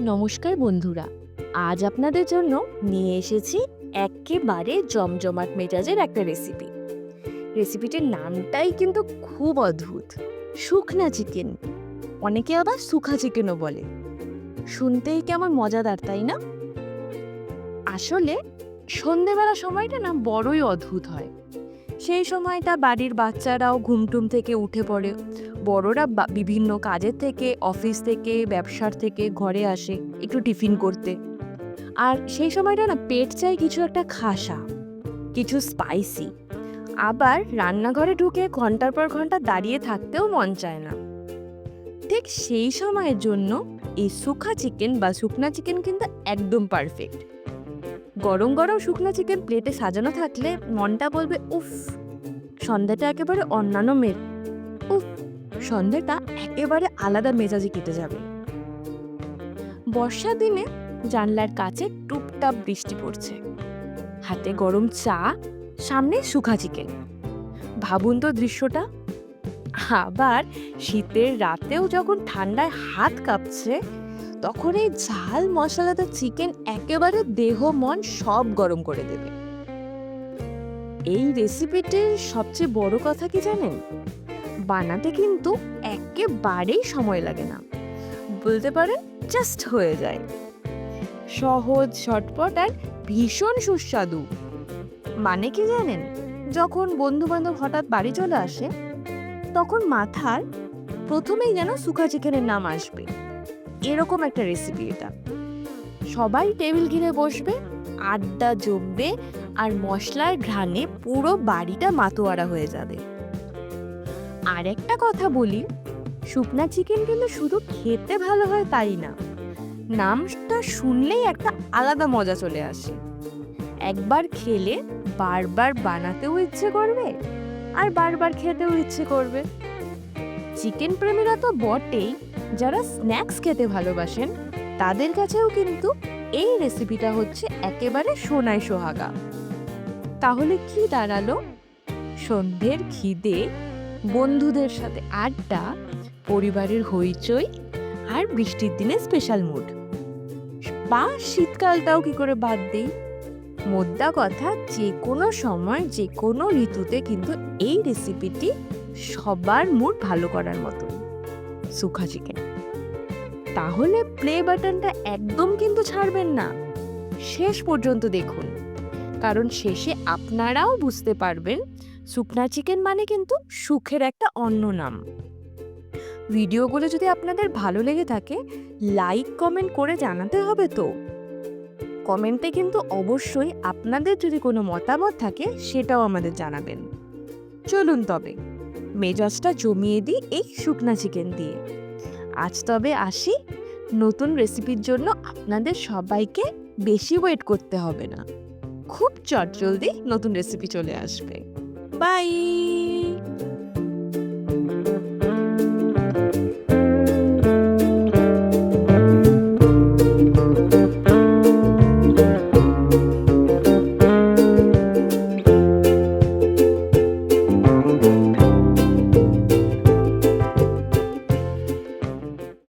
নমস্কার বন্ধুরা, আজ আপনাদের জন্য নিয়ে এসেছি একেবারে জমজমাট মেজাজের একটা রেসিপি রেসিপিটির নামটাই কিন্তু খুব অদ্ভুত, শুকনা চিকেন অনেকে আবার সুখা চিকেনও বলে। শুনতেই কেমন মজাদার, তাই না? আসলে সন্ধেবেলা সময়টা না বড়ই অদ্ভুত হয়। সেই সময়টা বাড়ির বাচ্চারাও ঘুমটুম থেকে উঠে পড়ে। বড়রা বিভিন্ন কাজের থেকে, অফিস থেকে, ব্যবসার থেকে ঘরে আসে একটু টিফিন করতে। আর সেই সময়টা না পেট চাই কিছু একটা খাসা, কিছু স্পাইসি। আবার রান্নাঘরে ঢুকে ঘণ্টার পর ঘণ্টা দাঁড়িয়ে থাকতেও মন চায় না। ঠিক সেই সময়ের জন্য এই শুকনা চিকেন বা শুকনা চিকেন কিন্তু একদম পারফেক্ট গরম গরম শুকনো চিকেন প্লেটে সাজানো থাকলে মনটা বলবে, উফ, সন্ধ্যাটা একেবারে অন্যান্য মে উফ, সন্ধ্যাটা একেবারে আলাদা মেজাজে কেটে যাবে। বর্ষা দিনে জানলার কাছে টুপটাপ বৃষ্টি পড়ছে। হাতে গরম চা, সামনে শুখা চিকেন ভাবুন তো দৃশ্যটা। আবার শীতের রাতেও যখন ঠান্ডায় হাত কাঁপছে তখন এই ঝাল মশলাদার চিকেন একেবারে দেহ, মন সব গরম করে দেবে। এই রেসিপিটির সবচেয়ে বড় কথা কি জানেন? বানাতে কিন্তু একেবারেই সময় লাগে না। বলতে পারেন জাস্ট হয়ে যায়। সহজ শটপট আর ভীষণ সুস্বাদু। মানে কি জানেন? যখন বন্ধু বান্ধব হঠাৎ বাড়ি চলে আসে, তখন মাথার প্রথমেই যেন সুখা চিকেনের নাম আসবে। এরকম একটা রেসিপি এটা। সবাই টেবিল ঘিরে বসবে, আড্ডা জমবে আর মশলার ঘ্রাণে পুরো বাড়িটা মাতোয়ারা হয়ে যাবে। আর একটা কথা বলি, শুকনা চিকেন কিন্তু শুধু খেতে ভালো হয় তাই না, নামটা শুনলেই একটা আলাদা মজা চলে আসে। একবার খেলে বারবার বানাতেও ইচ্ছে করবে আর বারবার খেতেও ইচ্ছে করবে। চিকেন প্রেমীরা তো বটেই যারা স্ন্যাক্স খেতে ভালোবাসেন, তাদের কাছেও কিন্তু এই রেসিপিটা হচ্ছে একেবারে সোনায় সোহাগা। তাহলে কি দাঁড়াল? সন্ধ্যের খিদে, বন্ধুদের সাথে আড্ডা, পরিবারের হইচই আর বৃষ্টির দিনে স্পেশাল মুড বা শীতকালটাও কি করে বাদ দেই? মোদ্দা কথা যে কোনো সময় যে কোনো ঋতুতে কিন্তু এই রেসিপিটি সবার মুড ভালো করার মতো। সুখা চিকেন তাহলে প্লে বাটনটা একদম কিন্তু ছাড়বেন না। শেষ পর্যন্ত দেখুন। কারণ শেষে আপনারাও বুঝতে পারবেন শুকনা চিকেন মানে কিন্তু সুখের একটা অন্য নাম। ভিডিওগুলো যদি আপনাদের ভালো লেগে থাকে লাইক কমেন্ট করে জানাতে হবে তো। কমেন্টে কিন্তু অবশ্যই আপনাদের যদি কোনো মতামত থাকে, সেটাও আমাদের জানাবেন। চলুন তবে। মেজাজটা জমিয়ে দিই এই শুকনা চিকেন দিয়ে। আজ তবে আসি, নতুন রেসিপির জন্য আপনাদের সবাইকে বেশি ওয়েট করতে হবে না। খুব চটজলদি নতুন রেসিপি চলে আসবে। বাই